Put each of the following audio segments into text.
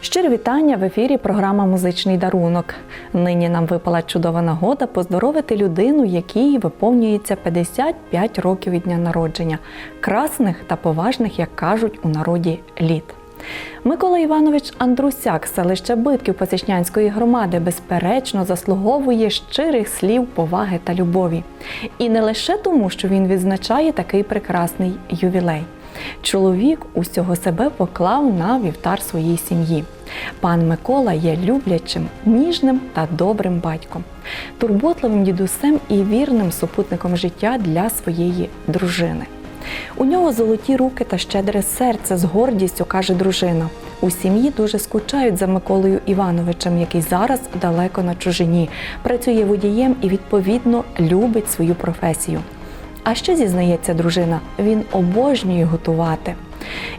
Щирі вітання в ефірі. Програма Музичний дарунок. Нині нам випала чудова нагода поздоровити людину, якій виповнюється 55 років від дня народження, красних та поважних, як кажуть у народі, літ. Микола Іванович Андрусяк, селище Битків Посічнянської громади, безперечно заслуговує щирих слів поваги та любові. І не лише тому, що він відзначає такий прекрасний ювілей. Чоловік усього себе поклав на вівтар своїй сім'ї. Пан Микола є люблячим, ніжним та добрим батьком, турботливим дідусем і вірним супутником життя для своєї дружини. У нього золоті руки та щедре серце з гордістю каже дружина. У сім'ї дуже скучають за Миколою Івановичем, який зараз далеко на чужині, працює водієм і відповідно любить свою професію. А ще зізнається дружина, він обожнює готувати.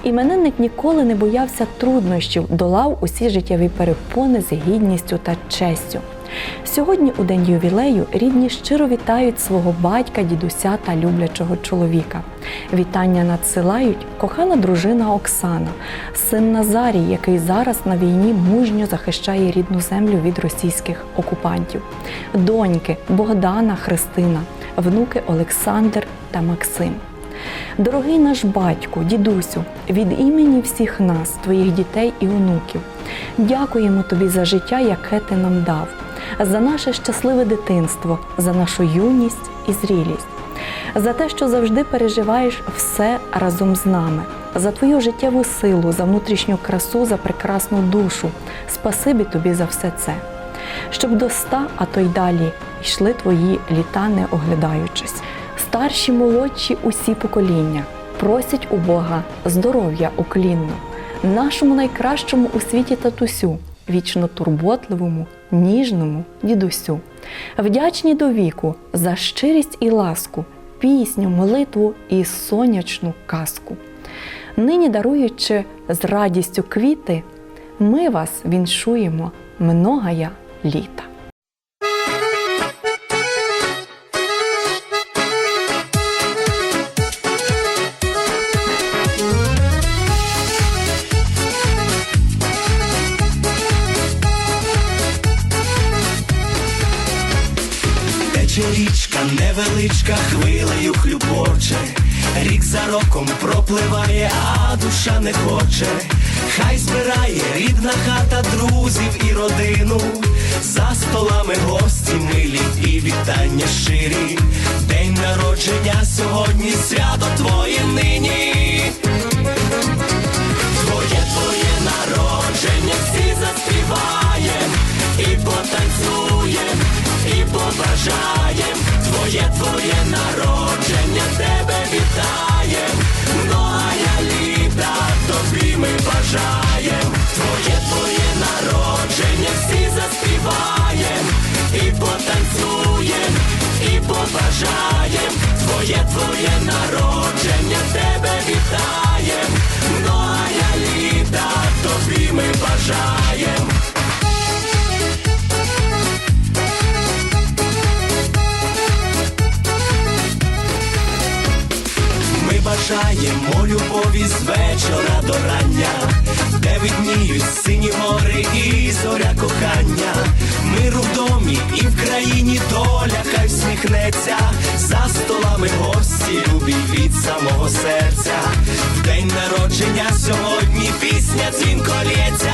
Іменинник ніколи не боявся труднощів, долав усі життєві перепони з гідністю та честю. Сьогодні, у день ювілею, рідні щиро вітають свого батька, дідуся та люблячого чоловіка. Вітання надсилають кохана дружина Оксана, син Назарій, який зараз на війні мужньо захищає рідну землю від російських окупантів, доньки Богдана, Христина, внуки Олександр та Максим. Дорогий наш батьку, дідусю, від імені всіх нас, твоїх дітей і онуків, дякуємо тобі за життя, яке ти нам дав, за наше щасливе дитинство, за нашу юність і зрілість, за те, що завжди переживаєш все разом з нами, за твою життєву силу, за внутрішню красу, за прекрасну душу. Спасибі тобі за все це. Щоб до ста, а то й далі йшли твої літа, не оглядаючись. Старші, молодші, усі покоління просять у Бога здоров'я уклінно, нашому найкращому у світі татусю, вічно турботливому, ніжному дідусю, вдячні до віку за щирість і ласку, пісню, молитву і сонячну казку. Нині даруючи з радістю квіти, ми вас віншуємо многая літа. Тече річка невеличка, хвилею хлюбоче, рік за роком пропливає, а душа не хоче. Хай збирає рідна хата друзів і родину, за столами гості милі і вітання щирі. День народження сьогодні, свято твоє нині. Твоє твоє народження, всі заспіваєм і потанцюєм, і побажаєм. Твоє твоє народження, вечора до рання, де видніють сині гори і зоря кохання. Миру в домі і в країні доля хай всміхнеться, за столами гості любі від самого серця. В день народження сьогодні пісня дзвінко лється.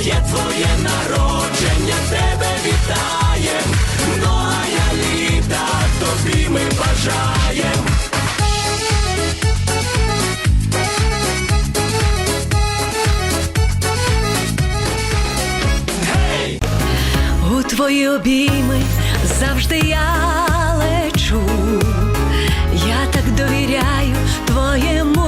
є твоє народження, тебе вітає, многая ну, літа тобі ми бажаєм. У твої обійми завжди я лечу, я так довіряю твоєму.